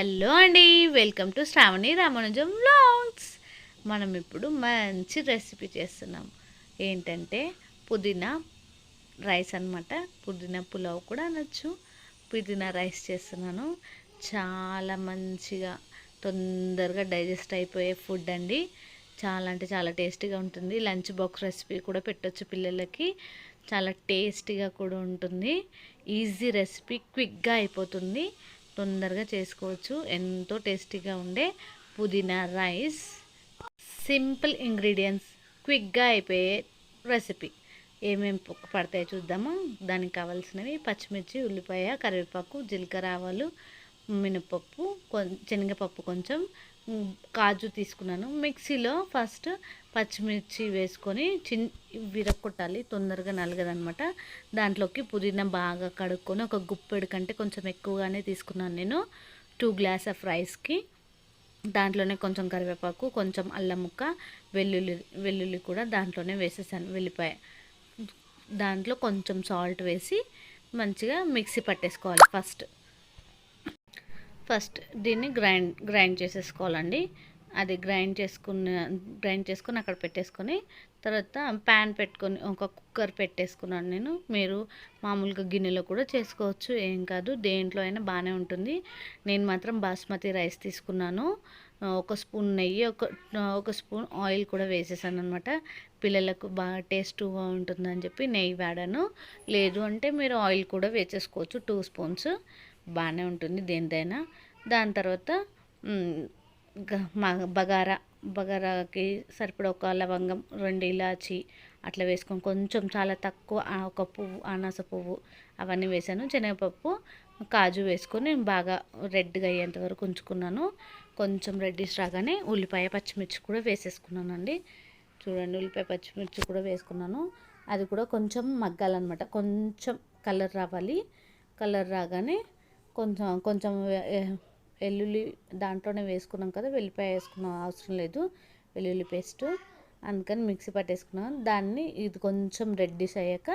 Hello అండి welcome to Sravani Ramanujam vlogs. మనం ఇప్పుడు మంచి రెసిపీ చేస్తున్నాం. ఏంటంటే పుదీనా రైస్ అన్నమాట. పుదీనా పులావ్ కూడా అనొచ్చు. పుదీనా రైస్ చేస్తున్నాను. చాలా మంచిగా తొందరగా డైజెస్ట్ అయిపోయే ఫుడ్ అండి. చాలా అంటే చాలా టేస్టీగా ఉంటుంది. లంచ్ బాక్స్ రెసిపీ కూడా పెట్టొచ్చు పిల్లలకి. చాలా టేస్టీగా కూడా ఉంటుంది. ఈజీ రెసిపీ క్విక్గా అయిపోతుంది. తొందరగా చేసుకోవచ్చు. ఎంతో టేస్టీగా ఉండే పుదీనా రైస్. సింపుల్ ఇంగ్రీడియంట్స్ క్విక్గా అయిపోయే రెసిపీ. ఏమేమి పడతాయో చూద్దాము. దానికి కావాల్సినవి పచ్చిమిర్చి ఉల్లిపాయ కరివేపాకు జీలకర్ర ఆవాలు మినపప్పు కొం శనగపప్పు కొంచెం కాజు తీసుకున్నాను. మిక్సీలో ఫస్ట్ పచ్చిమిర్చి వేసుకొని చిన్ విరక్కొట్టాలి తొందరగా నలగదనమాట దాంట్లోకి పుదీనా బాగా కడుక్కొని ఒక గుప్పెడు కంటే కొంచెం ఎక్కువగానే తీసుకున్నాను నేను. టూ గ్లాస్ ఆఫ్ రైస్కి. దాంట్లోనే కొంచెం కరివేపాకు కొంచెం అల్లం ముక్క వెల్లుల్లి వెల్లుల్లి కూడా దాంట్లోనే వేసేసాను వెల్లిపాయ. దాంట్లో కొంచెం సాల్ట్ వేసి మంచిగా మిక్సీ పట్టేసుకోవాలి ఫస్ట్. ఫస్ట్ దీన్ని గ్రైండ్ గ్రైండ్ చేసేసుకోవాలండి. అది గ్రైండ్ చేసుకున్న గ్రైండ్ చేసుకొని అక్కడ పెట్టేసుకొని తర్వాత ప్యాన్ పెట్టుకొని ఒక కుక్కర్ పెట్టేసుకున్నాను నేను. మీరు మామూలుగా గిన్నెలో కూడా చేసుకోవచ్చు ఏం కాదు. దేంట్లో అయినా బాగానే ఉంటుంది. నేను మాత్రం బాస్మతి రైస్ తీసుకున్నాను. ఒక స్పూన్ నెయ్యి ఒక ఒక స్పూన్ ఆయిల్ కూడా వేసేసాను అనమాట పిల్లలకు బాగా టేస్ట్గా ఉంటుందని చెప్పి నెయ్యి వాడాను. లేదు అంటే మీరు ఆయిల్ కూడా వేసేసుకోవచ్చు టూ స్పూన్స్. బాగానే ఉంటుంది దేనిదైనా. దాని తర్వాత బగారా బగారాకి సరిపడ ఒక లవంగం రెండు ఇలాచి అట్లా వేసుకొని కొంచెం చాలా తక్కువ ఒక పువ్వు అనాస పువ్వు అవన్నీ వేసాను. శనగపప్పు కాజు వేసుకొని బాగా రెడ్గా అయ్యేంత వరకు ఉంచుకున్నాను. కొంచెం రెడ్డిష్ రాగానే ఉల్లిపాయ పచ్చిమిర్చి కూడా వేసేసుకున్నాను అండి చూడండి ఉల్లిపాయ పచ్చిమిర్చి కూడా వేసుకున్నాను. అది కూడా కొంచెం మగ్గాలన్నమాట. కొంచెం కలర్ రావాలి. కలర్ రాగానే కొంచెం కొంచెం వెల్లుల్లి దాంట్లోనే వేసుకున్నాం కదా వెల్లిపాయ వేసుకున్నాం అవసరం లేదు. వెల్లుల్లి పేస్ట్ అందుకని మిక్సీ పట్టేసుకున్నాం. దాన్ని ఇది కొంచెం రెడ్డిష్ అయ్యాక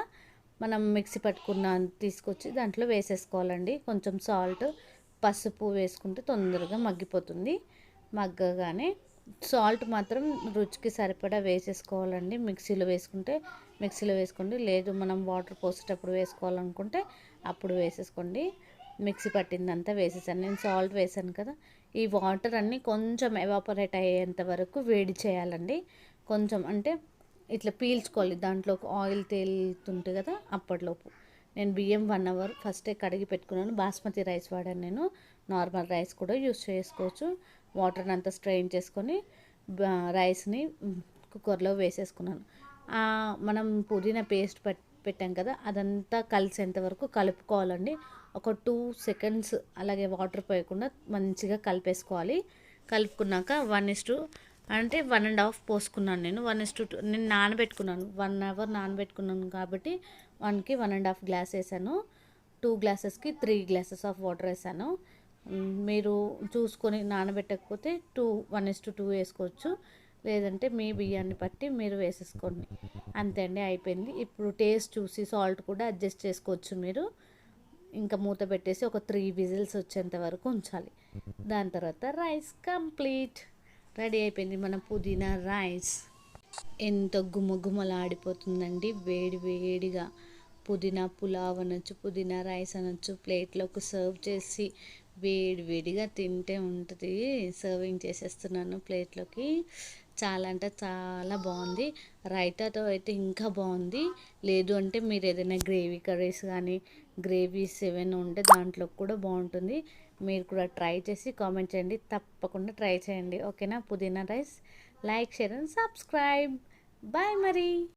మనం మిక్సీ పట్టుకున్న తీసుకొచ్చి దాంట్లో వేసేసుకోవాలండి. కొంచెం సాల్ట్ పసుపు వేసుకుంటే తొందరగా మగ్గిపోతుంది. మగ్గగానే సాల్ట్ మాత్రం రుచికి సరిపడా వేసేసుకోవాలండి. మిక్సీలో వేసుకుంటే మిక్సీలో వేసుకోండి. లేదు మనం వాటర్ పోసేటప్పుడు వేసుకోవాలనుకుంటే అప్పుడు వేసేసుకోండి. మిక్సీ పట్టిందంతా వేసేసాను. నేను సాల్ట్ వేసాను కదా ఈ వాటర్ అన్నీ కొంచెం ఎవాపరేట్ అయ్యేంత వరకు వేడి చేయాలండి. కొంచెం అంటే ఇట్లా పీల్చుకోవాలి దాంట్లో ఆయిల్ తేలుతుంటే కదా అప్పటిలోపు. నేను బియ్యం వన్ అవర్ ఫస్టే కడిగి పెట్టుకున్నాను. బాస్మతి రైస్ వాడాను నేను. నార్మల్ రైస్ కూడా యూస్ చేసుకోవచ్చు. వాటర్ అంతా స్ట్రెయిన్ చేసుకొని రైస్ని కుక్కర్లో వేసేసుకున్నాను. మనం పుదీనా పేస్ట్ పెట్టాం కదా అదంతా కలిసేంత వరకు కలుపుకోవాలండి. ఒక టూ సెకండ్స్ అలాగే వాటర్ పోయకుండా మంచిగా కలిపేసుకోవాలి. కలుపుకున్నాక వన్ ఇస్ టూ అంటే వన్ అండ్ హాఫ్ పోసుకున్నాను నేను. వన్ ఇస్ టు నేను నానబెట్టుకున్నాను. వన్ అవర్ నానబెట్టుకున్నాను కాబట్టి వన్కి వన్ అండ్ హాఫ్ గ్లాస్ వేసాను. టూ గ్లాసెస్కి త్రీ గ్లాసెస్ ఆఫ్ వాటర్ వేసాను. మీరు చూసుకొని నానబెట్టకపోతే two one is to two వేసుకోవచ్చు. లేదంటే మీ బియ్యాన్ని బట్టి మీరు వేసేసుకోండి. అంతే అండి అయిపోయింది. ఇప్పుడు టేస్ట్ చూసి సాల్ట్ కూడా అడ్జస్ట్ చేసుకోవచ్చు మీరు. ఇంకా మూత పెట్టేసి ఒక త్రీ విజిల్స్ వచ్చేంత వరకు ఉంచాలి. దాని తర్వాత రైస్ కంప్లీట్. రెడీ అయిపోయింది మన పుదీనా రైస్. ఎంత గుమగుమలాడిపోతుందండి. వేడి వేడిగా పుదీనా పులావ్ అనొచ్చు పుదీనా రైస్ అనొచ్చు ప్లేట్లోకి సర్వ్ చేసి వేడి వేడిగా తింటే ఉంటుంది. సర్వింగ్ చేసేస్తున్నాను ప్లేట్లోకి. చాలా అంటే చాలా బాగుంది. రైతాతో అయితే ఇంకా బాగుంది. లేదు అంటే మీరు ఏదైనా గ్రేవీ కర్రీస్ కానీ గ్రేవీస్ ఏమైనా ఉంటే దాంట్లో కూడా బాగుంటుంది. మీరు కూడా ట్రై చేసి కామెంట్ చేయండి. తప్పకుండా ట్రై చేయండి. ఓకేనా? Pudina rice. Like share and subscribe. Bye మరి.